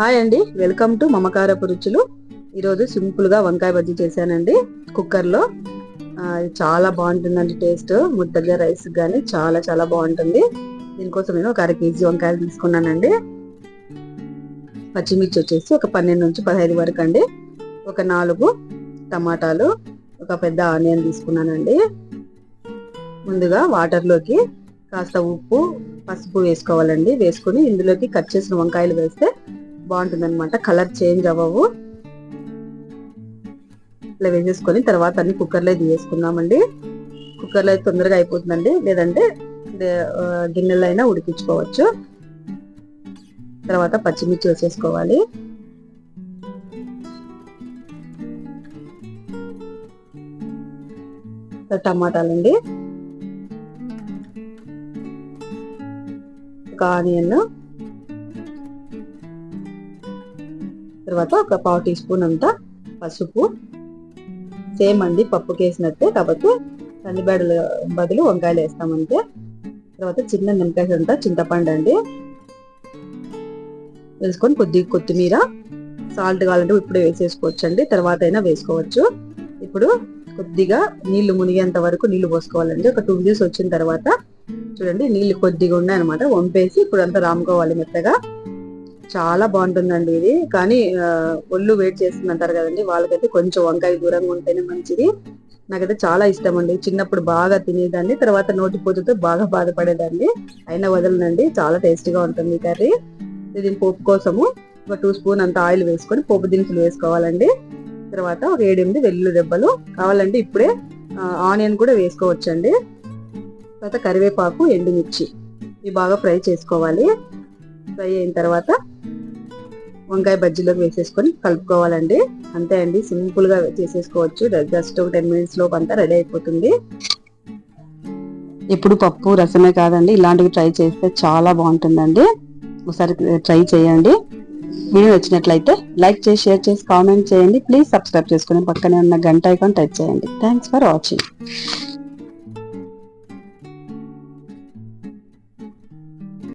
Hi అండి. Welcome to మమకారపు రుచులు ఈరోజు సింపుల్గా వంకాయ బజ్జీ చేశానండి. కుక్కర్లో. చాలా బాగుంటుందండి టేస్ట్. ముద్దగా రైస్ కానీ చాలా చాలా బాగుంటుంది. దీనికోసం నేను ఒక అర కేజీ వంకాయలు తీసుకున్నానండి. పచ్చిమిర్చి వచ్చేసి ఒక పన్నెండు నుంచి పదహైదు వరకు అండి. ఒక నాలుగు టమాటాలు ఒక పెద్ద ఆనియన్ తీసుకున్నానండి. ముందుగా వాటర్లోకి కాస్త ఉప్పు పసుపు వేసుకోవాలండి. వేసుకొని ఇందులోకి కట్ చేసిన వంకాయలు వేస్తే బాగుంటుంది అనమాట కలర్ చేంజ్ అవ్వవు. ఇట్లా వేసేసుకొని తర్వాత అన్ని కుక్కర్లో వేసుకుందామండి కుక్కర్లో అయితే తొందరగా అయిపోతుందండి. లేదంటే గిన్నెలో అయినా ఉడికించుకోవచ్చు. తర్వాత పచ్చిమిర్చి వేసేసుకోవాలి. టమాటాలండి. ఒక ఆనియన్ తర్వాత ఒక పావు టీ స్పూన్ అంతా పసుపు సేమ్ అండి పప్పుకి వేసినట్టే కాబట్టి కందిబేడల బదులు వంకాయలు వేస్తామంటే తర్వాత చిన్న నిమ్మకాయ అంతా చింతపండు అండి. వేసుకొని కొద్దిగా కొత్తిమీర సాల్ట్ కావాలంటే ఇప్పుడే వేసేసుకోవచ్చు అండి తర్వాత అయినా వేసుకోవచ్చు. ఇప్పుడు కొద్దిగా నీళ్ళు మునిగేంత వరకు నీళ్ళు పోసుకోవాలండి. ఒక టూ విజిల్స్ వచ్చిన తర్వాత చూడండి నీళ్ళు కొద్దిగా ఉన్నాయి అనమాట వంపేసి ఇప్పుడు అంతా రాముకోవాలి మెత్తగా. చాలా బాగుంటుందండి ఇది. కానీ ఒళ్ళు వెయిట్ చేస్తుందంటారు కదండి వాళ్ళకైతే కొంచెం వంకాయ దూరంగా ఉంటేనే మంచిది. నాకైతే చాలా ఇష్టం అండి చిన్నప్పుడు బాగా తినేదాన్ని తర్వాత నోటి పూజతో బాగా బాధపడేదాన్ని. అయినా వదలనండి. చాలా టేస్టీగా ఉంటుంది ఈ కర్రీ. దీని పోపు కోసము. ఒక టూ స్పూన్ అంత ఆయిల్ వేసుకొని పోపు దినుసులు వేసుకోవాలండి. తర్వాత ఒక ఏడెనిమిది వెల్లుల్లి దెబ్బలు కావాలంటే ఇప్పుడే ఆనియన్ కూడా వేసుకోవచ్చండి. తర్వాత కరివేపాకు ఎండుమిర్చి. ఇవి బాగా ఫ్రై చేసుకోవాలి. ఫ్రై అయిన తర్వాత వంకాయ బజ్జీలోకి వేసేసుకొని కలుపుకోవాలండి. అంతే అండి సింపుల్గా చేసేసుకోవచ్చు. జస్ట్ ఒక టెన్ మినిట్స్ లోపు అంతా రెడీ అయిపోతుంది. ఎప్పుడు పప్పు రసమే కాదండి ఇలాంటివి ట్రై చేస్తే చాలా బాగుంటుందండి. ఒకసారి ట్రై చేయండి. వీడియో నచ్చినట్లయితే లైక్ చేసి షేర్ చేసి కామెంట్ చేయండి. ప్లీజ్ సబ్స్క్రైబ్ చేసుకుని పక్కనే ఉన్న గంట ఐకాన్ టచ్ చేయండి. Thanks for watching